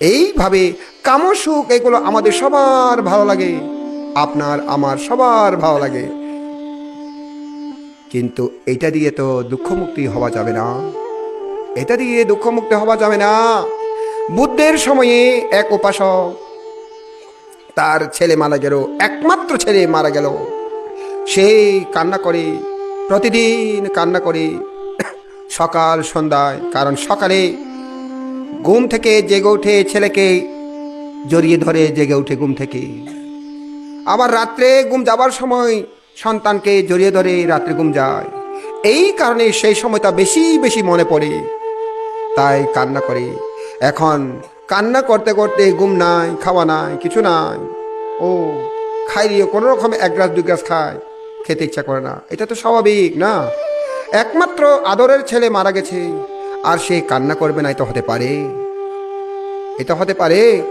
এইভাবে কামসুখ এগুলো আমাদের সবার ভালো লাগে। আপনার, আমার সবার ভালো লাগে। কিন্তু এটা দিয়ে তো দুঃখমুক্তি হওয়া যাবে না। এটা দিয়ে দুঃখমুক্তি হওয়া যাবে না। বুদ্ধের সময়ে এক উপাসক, তার ছেলে মারা গেল, একমাত্র ছেলে মারা গেল। সেই কান্না করে, প্রতিদিন কান্না করে, সকাল সন্ধ্যায়, কারণ সকালে ঘুম থেকে জেগে উঠে ছেলেকে জড়িয়ে ধরে জেগে উঠে ঘুম থেকে। আবার রাত্রে ঘুম যাবার সময় সন্তানকে জড়িয়ে ধরে রাত্রে ঘুম যায়। এই কারণে সেই সময়টা বেশি বেশি মনে পড়ে। তাই কান্না করে। এখন কান্না করতে করতে ঘুম নাই, খাওয়া নাই, কিছু নাই। ও খাই দিয়ে কোনো রকম এক গ্লাস, দুই গ্লাস খায়, খেতে ইচ্ছা করে না। এটা তো স্বাভাবিক, না? একমাত্র আদরের ছেলে মারা গেছে। আর সে কান্না করবে না, এটা হতে পারে। এটা হতে পারে।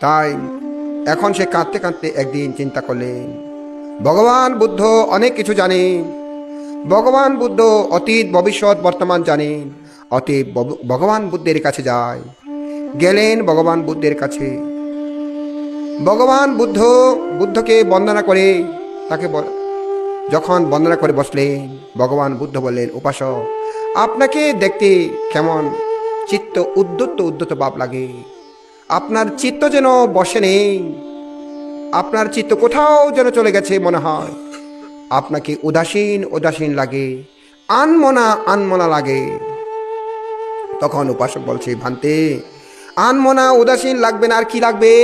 তাই এখন সে কাঁদতে কাঁদতে একদিন চিন্তা করলেন, ভগবান বুদ্ধ অনেক কিছু জানেন। ভগবান বুদ্ধ অতীত, ভবিষ্যৎ, বর্তমান জানেন। অতএব ভগ- ভগবান বুদ্ধের কাছে যায়। গেলেন ভগবান বুদ্ধের কাছে। ভগবান বুদ্ধ, বুদ্ধকে বন্দনা করে তাকে যখন বন্দনা করে বসলেন, ভগবান বুদ্ধ বললেন, উপাসক, আপনাকে দেখতে কেমন চিত্ত উদ্যত উদ্যত ভাব লাগে। আপনার চিত্ত যেন বসে নেই, আপনার চিত্ত কোথাও যেন চলে গেছে মনে হয়। আপনাকে উদাসীন উদাসীন লাগে, আনমনা আনমনা লাগে। তখন উপাসক বলছে, ভান্তে, আনমনা, উদাসীন লাগবে না আর কি লাগবে?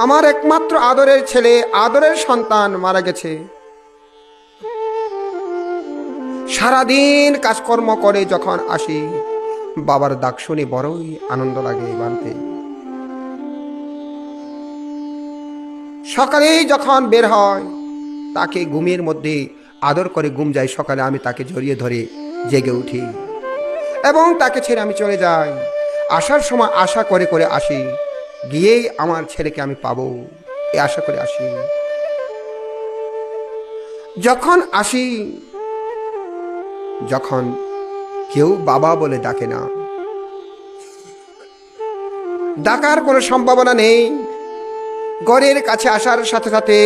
আমার একমাত্র আদরের ছেলে, আদরের সন্তান মারা গেছে। সারাদিন কাজকর্ম করে যখন আসি, বাবার ডাক শুনে বড়ই আনন্দ লাগে বানতে সকালেই যখন বের হয়, তাকে ঘুমের মধ্যে আদর করে ঘুম যায়, সকালে আমি তাকে জড়িয়ে ধরে জেগে উঠি এবং তাকে ছেড়ে আমি চলে যাই। আসার সময় আশা করে করে আসি, গিয়েই আমার ছেলেকে আমি পাবো এ আশা করে আসি। যখন আসি যখন কেউ বাবা বলে ডাকে না। ডাকার কোনো সম্ভাবনা নেই। ঘরের কাছে আসার সাথে সাথে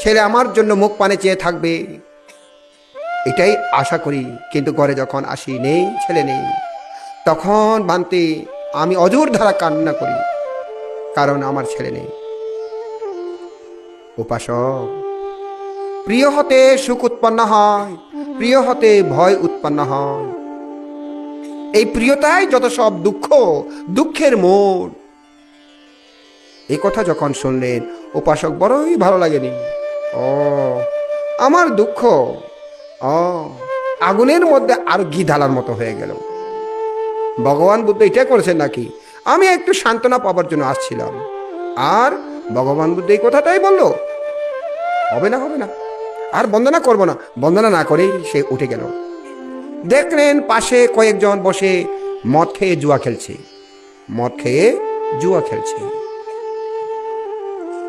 ছেলে আমার জন্য মুখ পানে চেয়ে থাকবে। এটাই আশা করি, কিন্তু ঘরে যখন আসি নেই, ছেলে নেই, তখন বানতে আমি অজোর ধারা কান্না করি, কারণ আমার ছেলে নেই। উপাসক প্রিয় হতে সুখ উৎপন্ন হয় প্রিয় হতে ভয় উৎপন্ন হয়। এই প্রিয়তাই যত সব দুঃখ, দুঃখের মোড়। এই কথা যখন শুনলেন, উপাসক বড়ই ভালো লাগেনি। ও, আমার দুঃখ। ও, আগুনের মধ্যে আর ঘি ঢালার মতো হয়ে গেল। ভগবান বুদ্ধ এটা করেছেন নাকি? আমি একটু সান্ত্বনা পাবার জন্য আসছিলাম। আর ভগবান বুদ্ধ এই কথাটাই বলল, হবে না হবে না। আর বন্দনা করব না। বন্দনা না করেই সে উঠে গেল। দেখলেন পাশে কয়েকজন বসে মদ খেয়ে জুয়া খেলছে। মদ খেয়ে জুয়া খেলছে।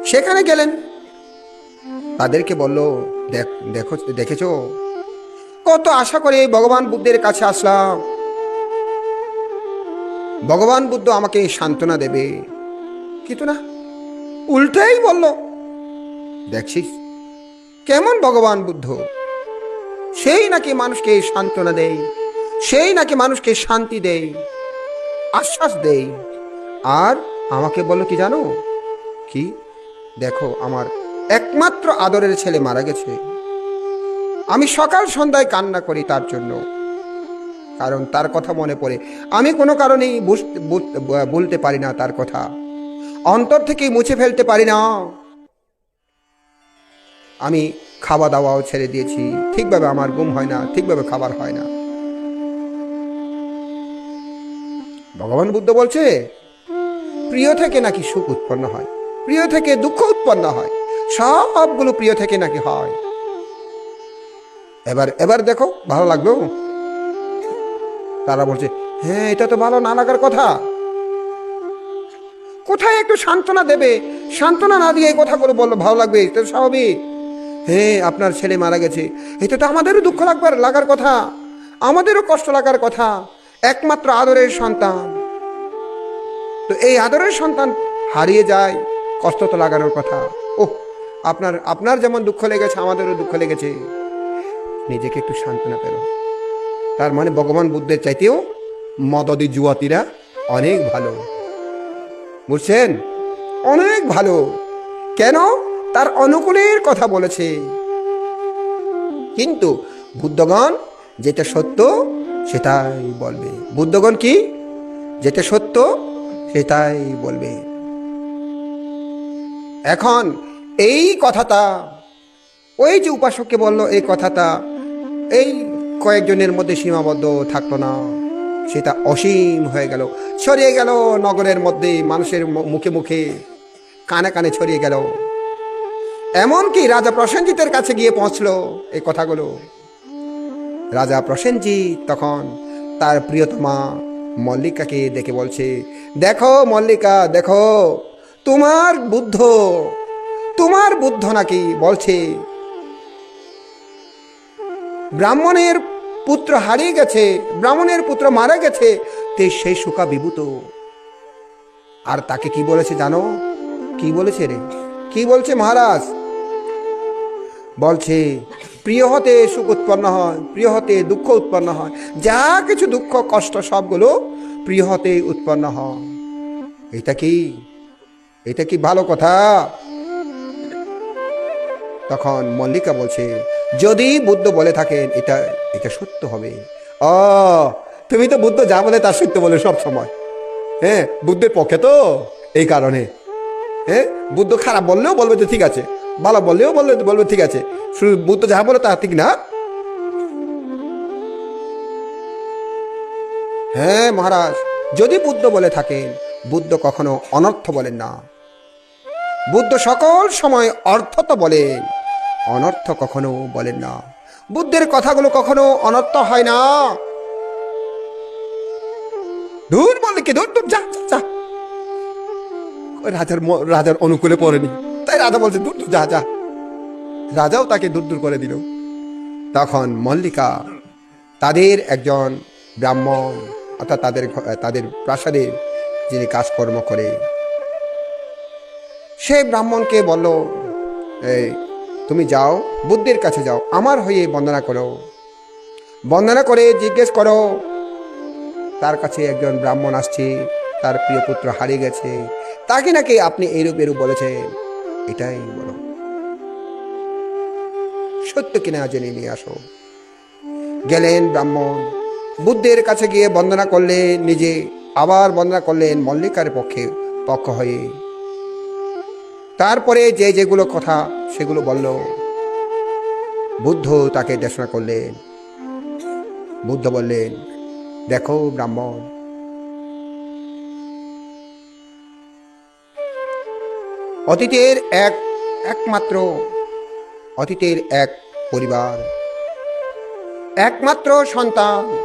সেখানে গেলেন। তাদেরকে বলল, দেখ, দেখো, দেখেছ? কত আশা করে ভগবান বুদ্ধের কাছে আসলাম। ভগবান বুদ্ধ আমাকে সান্ত্বনা দেবে। কিন্তু না উল্টাই বলল, দেখছিস? কেমন ভগবান বুদ্ধ? সেই নাকি মানুষকে সান্ত্বনা দেয়, সেই নাকি মানুষকে শান্তি দেয়, আশ্বাস দেয়। আর আমাকে বলো কি জানো? কি? দেখো, আমার একমাত্র আদরের ছেলে মারা গেছে। আমি সকাল সন্ধ্যায় কান্না করি তার জন্য। কারণ তার কথা মনে পড়ে। আমি কোনো কারণেই বলতে পারি না তার কথা। অন্তর থেকেই মুছে ফেলতে পারি না। আমি খাওয়া দাওয়াও ছেড়ে দিয়েছি। ঠিকভাবে আমার ঘুম হয় না, ঠিকভাবে খাবার হয় না। ভগবান বুদ্ধ বলছে, প্রিয় থেকে নাকি সুখ উৎপন্ন হয়? প্রিয় থেকে দুঃখ উৎপন্ন হয়। সবগুলো প্রিয় থেকে নাকি হয়? এবার এবার দেখো, ভালো লাগবে তারা বলছে হ্যাঁ এটা তো ভালো না লাগার কথা। কোথায় একটু সান্ত্বনা দেবে? সান্ত্বনা না দিয়ে এই কথাগুলো বলল ভালো লাগবে, এটা স্বাভাবিক। হ্যাঁ আপনার ছেলে মারা গেছে। এটা তো আমাদেরও দুঃখ লাগবার, লাগার কথা। আমাদেরও কষ্ট লাগার কথা। একমাত্র আদরের সন্তান। তো এই আদরের সন্তান হারিয়ে যায়, কষ্ট তো লাগানোর কথা। ওহ, আপনার আপনার যেমন দুঃখ লেগেছে, আমাদেরও দুঃখ লেগেছে। নিজেকে একটু সান্ত্বনা পেল তার মানে ভগবান বুদ্ধের চাইতেও মদদি যুবতীরা অনেক ভালো। বুঝছেন? অনেক ভালো। কেন? তার অনুকূলের কথা বলেছে। কিন্তু বুদ্ধগণ যেটা সত্য সেটাই বলবে। বুদ্ধগণ কি? যেটা সত্য সেটাই বলবে। এখন এই কথাটা, ওই যে উপাসককে বলল, এই কথাটা এই কয়েকজনের মধ্যে সীমাবদ্ধ থাকল না। সেটা অসীম হয়ে গেল, ছড়িয়ে গেল নগরের মধ্যে, মানুষের মুখে মুখে, কানে কানে ছড়িয়ে গেল। এমনকি রাজা প্রসেনজিতের কাছে গিয়ে পৌঁছল এই কথাগুলো। রাজা প্রসেনজিৎ তখন তার প্রিয়তমা মল্লিকাকে দেখে বলছে, দেখো মল্লিকা, দেখো, তোমার বুদ্ধ তোমার বুদ্ধ নাকি? বলছে, ব্রাহ্মণের পুত্র হারিয়ে গেছে, ব্রাহ্মণের পুত্র মারা গেছে, তে সেই সুখা বিভূত। আর তাকে কি বলেছে জানো? কি বলেছে রে? কি বলছে মহারাজ? বলছে, প্রিয় হতে সুখ উৎপন্ন হয়, প্রিয় হতে দুঃখ উৎপন্ন হয়। যা কিছু দুঃখ, কষ্ট সবগুলো প্রিয় হতে উৎপন্ন হয়। এটা কি এটা কি ভালো কথা? তখন মল্লিকা বলছে, যদি বুদ্ধ বলে থাকেন, এটা এটা সত্য হবে। ও, তুমি তো বুদ্ধ, যা বলে তার সত্য বলে সব সময়। হ্যাঁ বুদ্ধের পক্ষে তো, এই কারণে। হ্যাঁ বুদ্ধ খারাপ বললেও বলবে যে ঠিক আছে। ভালো বললেও বলবে বলবে ঠিক আছে। শুধু বুদ্ধ যাহা বলে তা ঠিক না। হ্যাঁ মহারাজ যদি বুদ্ধ বলে থাকেন বুদ্ধ কখনো অনর্থ বলেন না। বুদ্ধ সকল সময় অর্থ তো বলেন অনর্থ কখনো বলেন না। বুদ্ধের কথাগুলো কখনো অনর্থ হয় না। দূর বলে কি দূর দূর যা, যা রাজার রাজার অনুকূলে পড়েনি। তাই রাজা বলছে, দূর দূর, যা যা। রাজাও তাকে দূর দূর করে দিল। তখন মল্লিকা তাদের একজন ব্রাহ্মণ, অর্থাৎ তাদের তাদের প্রাসাদে যিনি কাজকর্ম করে, সে ব্রাহ্মণকে বলল, এই, তুমি যাও, বুদ্ধের কাছে যাও, আমার হয়ে বন্দনা করো। বন্দনা করে জিজ্ঞেস করো, তার কাছে একজন ব্রাহ্মণ আসছে, তার প্রিয় পুত্র হারিয়ে গেছে, তাকে নাকি আপনি এরূপ এরূপ বলেছেন? এটাই বলো। সত্য কিনা জেনে নিয়ে আসো। গেলেন ব্রাহ্মণ, বুদ্ধের কাছে গিয়ে বন্দনা করলেন, নিজে আবার বন্দনা করলেন মল্লিকার পক্ষে, পক্ষ হয়ে। তারপরে যে যেগুলো কথা, সেগুলো বলল। বুদ্ধ তাকে দেশনা করলেন। বুদ্ধ বললেন, দেখো ব্রাহ্মণ অতীতের এক, একমাত্র, অতীতের এক পরিবার। একমাত্র সন্তান,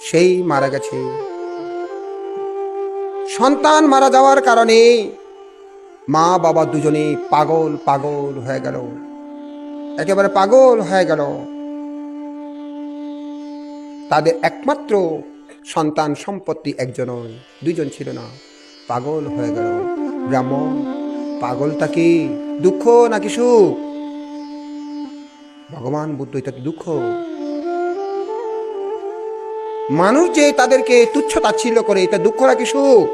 সেই মারা গেছে। সন্তান মারা যাওয়ার কারণে মা বাবা দুজনে পাগল পাগল হয়ে গেল। একেবারে পাগল হয়ে গেল। তাদের একমাত্র সন্তান সম্পত্তি একজনই, দুইজন ছিল না, পাগল হয়ে গেল। ব্রাহ্মণ পাগলটা কি দুঃখ নাকি সুখ? ভগবান বুদ্ধ এটা দুঃখ। মানুষ যে তাদেরকে তুচ্ছ তাচ্ছিল্য করে এটা দুঃখ নাকি সুখ?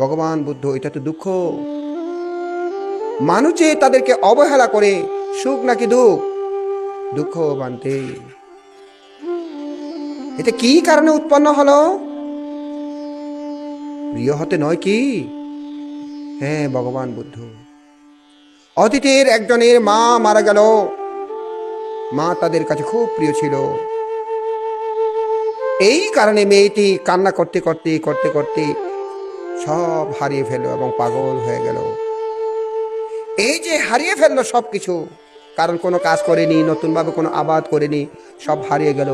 ভগবান বুদ্ধ এটা তো দুঃখ। মানুষ যে তাদেরকে অবহেলা করে, সুখ নাকি দুঃখ? দুঃখ বানতে এটা কি কারণে উৎপন্ন হলো? প্রিয় হতে নয় কি? হ্যাঁ ভগবান বুদ্ধ, অতীতের একজনের মা মারা গেল। মা তাদের কাছে খুব প্রিয় ছিল। এই কারণে মেয়েটি কান্না করতে করতে করতে করতে সব হারিয়ে ফেলল এবং পাগল হয়ে গেল। এই যে হারিয়ে ফেলল সব কিছু কারণ কোনো কাজ করেনি, নতুনভাবে কোনো আবাদ করেনি, সব হারিয়ে গেল।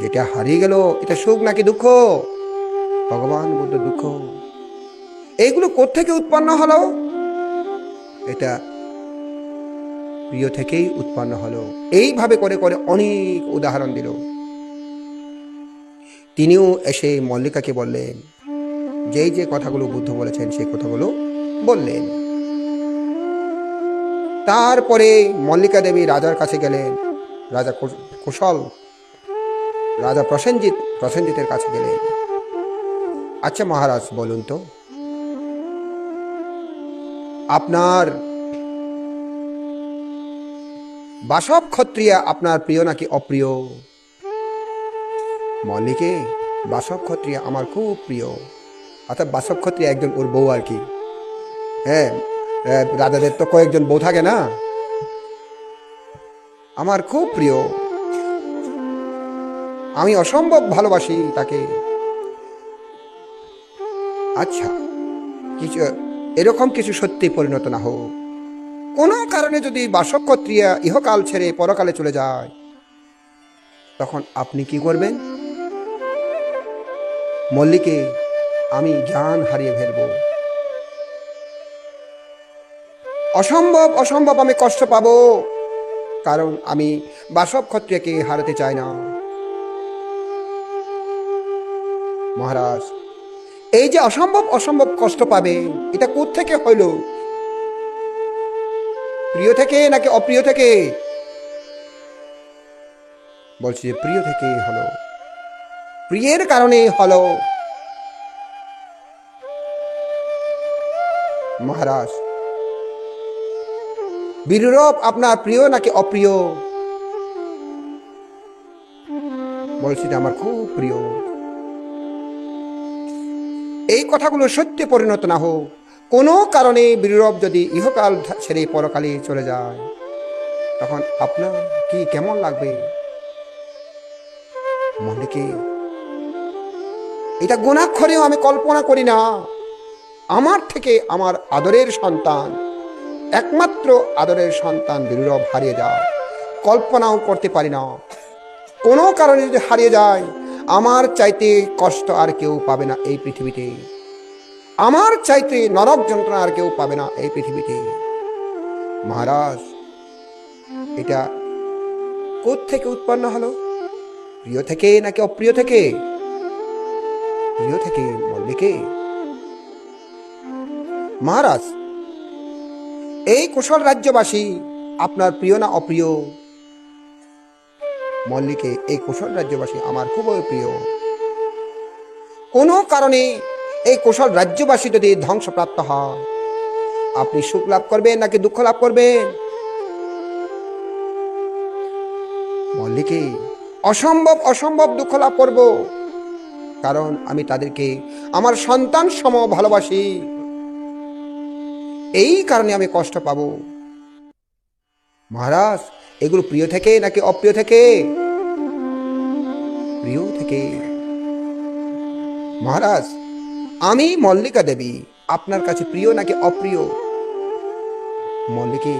যেটা হারিয়ে গেল, এটা সুখ নাকি দুঃখ? ভগবান বুদ্ধ দুঃখ। এইগুলো কোত্থেকে উৎপন্ন হলো? এটা প্রিয় থেকেই উৎপন্ন হলো। এইভাবে করে করে অনেক উদাহরণ দিল। তিনিও এসে মল্লিকাকে বললেন, যেই যে কথাগুলো বুদ্ধ বলেছেন, সেই কথাগুলো বললেন। তারপরে মল্লিকা দেবী রাজার কাছে গেলেন। রাজা কুশ- কুশল, রাজা প্রসেনজিৎ, প্রসেনজিতের কাছে গেলেন। আচ্ছা মহারাজ, বলুন তো আপনার বাসব ক্ষত্রিয়া আপনার প্রিয় নাকি অপ্রিয়? মল্লিকে বাসব ক্ষত্রিয়া আমার খুব প্রিয়। অর্থাৎ বাসব ক্ষত্রিয়া একজন ওর বউ আর কি। হ্যাঁ রাজাদের তো কয়েকজন বউ থাকে না? আমার খুব প্রিয়। আমি অসম্ভব ভালোবাসি তাকে। আচ্ছা কিছু এরকম কিছু সত্যি পরিণত না হোক। কোনো কারণে যদি বাসকত্রিয়া ইহকাল ছেড়ে পরকালে চলে যায়, তখন আপনি কি করবেন? মল্লিকে আমি জ্ঞান হারিয়ে ফেলব। অসম্ভব অসম্ভব আমি কষ্ট পাবো, কারণ আমি বাসব ক্ষত্রিয়াকে হারাতে চাই না। মহারাজ এই যে অসম্ভব অসম্ভব কষ্ট পাবে, এটা থেকে হইল? প্রিয় থেকে নাকি অপ্রিয় থেকে? বলছি যে প্রিয় থেকে হলো। প্রিয়ের কারণে হলো। মহারাজ বীররূপ আপনার প্রিয় নাকি অপ্রিয়? বলছি যে আমার খুব প্রিয়। এই কথাগুলো সত্যি পরিণত না হোক। কোনো কারণে বীররব যদি ইহকাল ছেড়ে পরকালে চলে যায়, তখন আপনার কি কেমন লাগবে? মল্লিকে এটা গুণাক্ষরেও আমি কল্পনা করি না। আমার থেকে আমার আদরের সন্তান, একমাত্র আদরের সন্তান বীররব হারিয়ে যায়। কল্পনাও করতে পারি না। কোনো কারণে যদি হারিয়ে যায় আমার চাইতে কষ্ট আর কেউ পাবে না এই পৃথিবীতে। আমার চাইতে নরক যন্ত্রণা আর কেউ পাবে না এই পৃথিবীতে। মহারাজ, এটা থেকে উৎপন্ন হলো? প্রিয় থেকে নাকি অপ্রিয় থেকে? প্রিয় থেকে মল্লিকে মহারাজ, এই কুশল রাজ্যবাসী আপনার প্রিয় না অপ্রিয়? মল্লিকে, এই কুশল রাজ্যবাসী আমার খুবই প্রিয়। কোনো কারণে এই কুশল রাজ্যবাসী যদি ধ্বংসপ্রাপ্ত হয়, আপনি সুখ লাভ করবেন নাকি দুঃখ লাভ করবেন? মল্লিকে, অসম্ভব অসম্ভব দুঃখ লাভ করব, কারণ আমি তাদেরকে, আমার সন্তান সম ভালোবাসি। এই কারণে আমি কষ্ট পাব। মহারাজ এগুলো প্রিয় থেকে নাকি অপ্রিয় থেকে? প্রিয় থেকে। মহারাজ, আমি মল্লিকা দেবী। আপনার কাছে প্রিয় নাকি অপ্রিয়? মল্লিকে,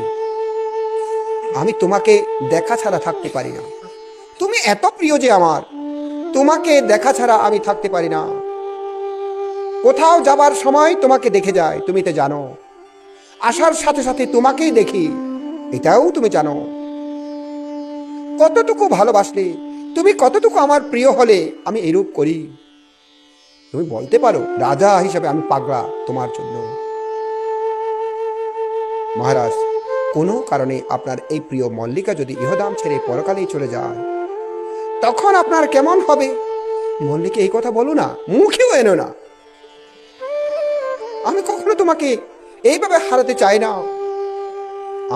আমি তোমাকে দেখা ছাড়া থাকতে পারি না। তুমি এত প্রিয় যে আমার, তোমাকে দেখা ছাড়া আমি থাকতে পারি না। কোথাও যাবার সময় তোমাকে দেখে যায়, তুমি তো জানো। আসার সাথে সাথে তোমাকেই দেখি, এটাও তুমি জানো। কতটুকু ভালোবাসলে, তুমি কতটুকু আমার প্রিয় হলে আমি এরূপ করি। তুমি বলতে পারো, রাজা হিসাবে আমি পাগলা তোমার জন্য। মহারাজ, কোনো কারণে আপনার এই প্রিয় মল্লিকা যদি ইহদাম ছেড়ে পরকালেই চলে যায়, তখন আপনার কেমন হবে? মল্লিকা এই কথা বলো না, মুখেও এনো না। আমি কখনো তোমাকে এইভাবে হারাতে চাই না।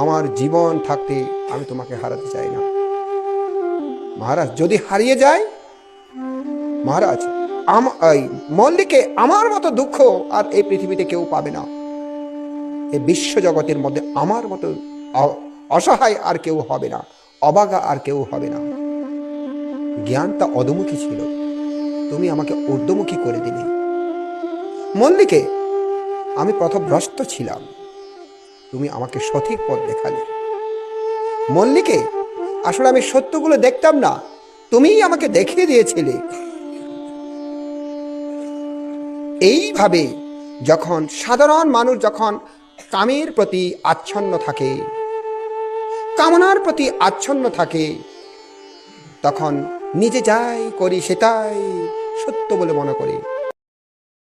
আমার জীবন থাকতে আমি তোমাকে হারাতে চাই না। মহারাজ, যদি হারিয়ে যায়? মহারাজ মল্লিকে আমার মতো দুঃখ আর এই পৃথিবীতে কেউ পাবে না। এই বিশ্ব জগতের মধ্যে আমার মতো অসহায় আর কেউ হবে না, অবাগা আর কেউ হবে না। জ্ঞানটা অধমুখী ছিল। তুমি আমাকে ঊর্ধ্বমুখী করে দিলে। মল্লিকে, আমি পথভ্রষ্ট ছিলাম। তুমি আমাকে সঠিক পথ দেখালে। মল্লিকে আসলে আমি সত্যগুলো দেখতাম না। তুমিই আমাকে দেখিয়ে দিয়েছিলে। এইভাবে যখন সাধারণ মানুষ যখন কামের প্রতি আচ্ছন্ন থাকে, কামনার প্রতি আচ্ছন্ন থাকে, তখন নিজে যাই করি সেটাই সত্য বলে মনে করে।